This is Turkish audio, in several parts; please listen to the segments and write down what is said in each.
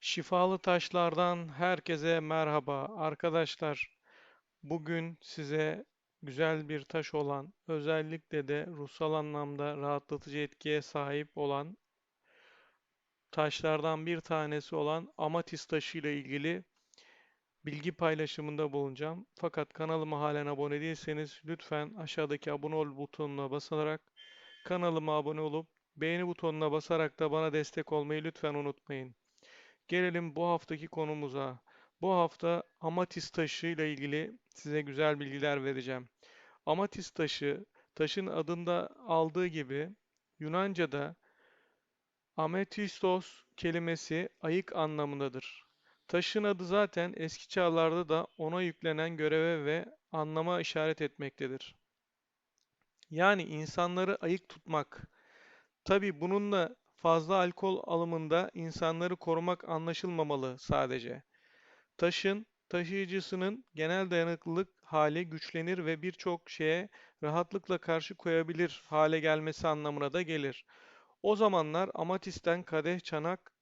Şifalı taşlardan herkese merhaba arkadaşlar. Bugün size güzel bir taş olan, özellikle de ruhsal anlamda rahatlatıcı etkiye sahip olan taşlardan bir tanesi olan amatist taşı ile ilgili bilgi paylaşımında bulunacağım. Fakat kanalıma halen abone değilseniz lütfen aşağıdaki abone ol butonuna basarak kanalıma abone olup beğeni butonuna basarak da bana destek olmayı lütfen unutmayın. Gelelim bu haftaki konumuza. Bu hafta amatist taşı ile ilgili size güzel bilgiler vereceğim. Amatist taşı, taşın adında aldığı gibi Yunanca'da amethistos kelimesi ayık anlamındadır. Taşın adı zaten eski çağlarda da ona yüklenen göreve ve anlama işaret etmektedir. Yani insanları ayık tutmak. Tabi bununla fazla alkol alımında insanları korumak anlaşılmamalı sadece. Taşın taşıyıcısının genel dayanıklılık hali güçlenir ve birçok şeye rahatlıkla karşı koyabilir hale gelmesi anlamına da gelir. O zamanlar amatisten kadeh, çanak,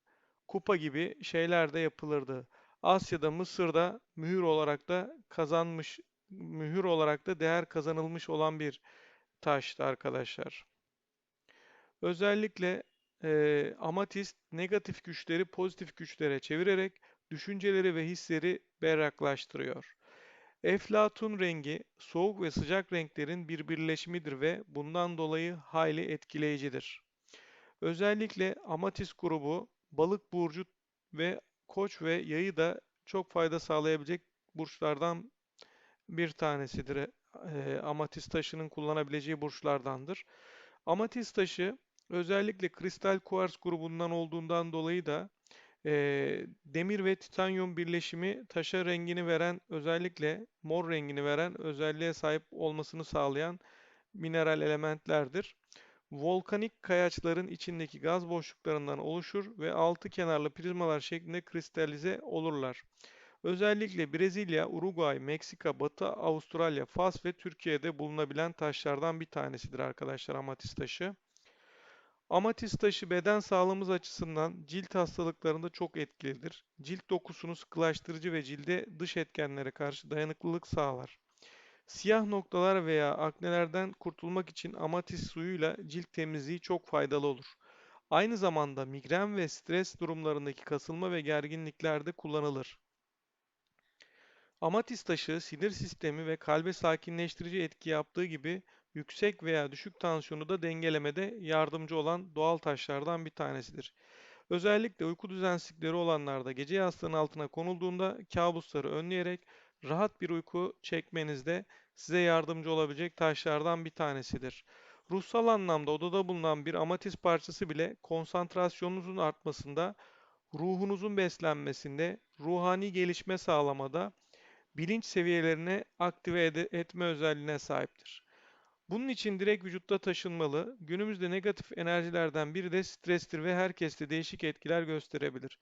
kupa gibi şeyler de yapılırdı. Asya'da, Mısır'da mühür olarak da kazanmış, mühür olarak da değer kazanılmış olan bir taştı arkadaşlar. Özellikle e, amatist negatif güçleri pozitif güçlere çevirerek düşünceleri ve hisleri berraklaştırıyor. Eflatun rengi soğuk ve sıcak renklerin bir birleşimidir ve bundan dolayı hayli etkileyicidir. Özellikle amatist grubu balık burcu ve koç ve yayı da çok fayda sağlayabilecek burçlardan bir tanesidir. E, amatist taşının kullanabileceği burçlardandır. Amatist taşı özellikle kristal kuars grubundan olduğundan dolayı da e, demir ve titanyum birleşimi taşa rengini veren özellikle mor rengini veren özelliğe sahip olmasını sağlayan mineral elementlerdir. Volkanik kayaçların içindeki gaz boşluklarından oluşur ve altı kenarlı prizmalar şeklinde kristalize olurlar. Özellikle Brezilya, Uruguay, Meksika, Batı Avustralya, Fas ve Türkiye'de bulunabilen taşlardan bir tanesidir arkadaşlar amatist taşı. Amatist taşı beden sağlığımız açısından cilt hastalıklarında çok etkilidir. Cilt dokusunu sıkılaştırıcı ve cilde dış etkenlere karşı dayanıklılık sağlar. Siyah noktalar veya aknelerden kurtulmak için amatist suyuyla cilt temizliği çok faydalı olur. Aynı zamanda migren ve stres durumlarındaki kasılma ve gerginliklerde kullanılır. Amatist taşı sinir sistemi ve kalbe sakinleştirici etki yaptığı gibi yüksek veya düşük tansiyonu da dengelemede yardımcı olan doğal taşlardan bir tanesidir. Özellikle uyku düzensizlikleri olanlarda gece yastığının altına konulduğunda kabusları önleyerek rahat bir uyku çekmenizde size yardımcı olabilecek taşlardan bir tanesidir. Ruhsal anlamda odada bulunan bir amatist parçası bile konsantrasyonunuzun artmasında, ruhunuzun beslenmesinde, ruhani gelişme sağlamada, bilinç seviyelerini aktive etme özelliğine sahiptir. Bunun için direkt vücutta taşınmalı. Günümüzde negatif enerjilerden biri de strestir ve herkeste değişik etkiler gösterebilir.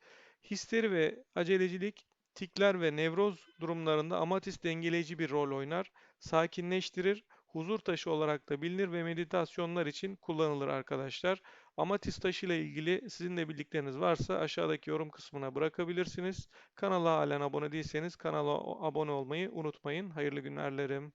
Histeri ve acelecilik, tikler ve nevroz durumlarında amatist dengeleyici bir rol oynar, sakinleştirir, huzur taşı olarak da bilinir ve meditasyonlar için kullanılır arkadaşlar. Amatist taşı ile ilgili sizin de bildikleriniz varsa aşağıdaki yorum kısmına bırakabilirsiniz. Kanala halen abone değilseniz kanala abone olmayı unutmayın. Hayırlı günler dilerim.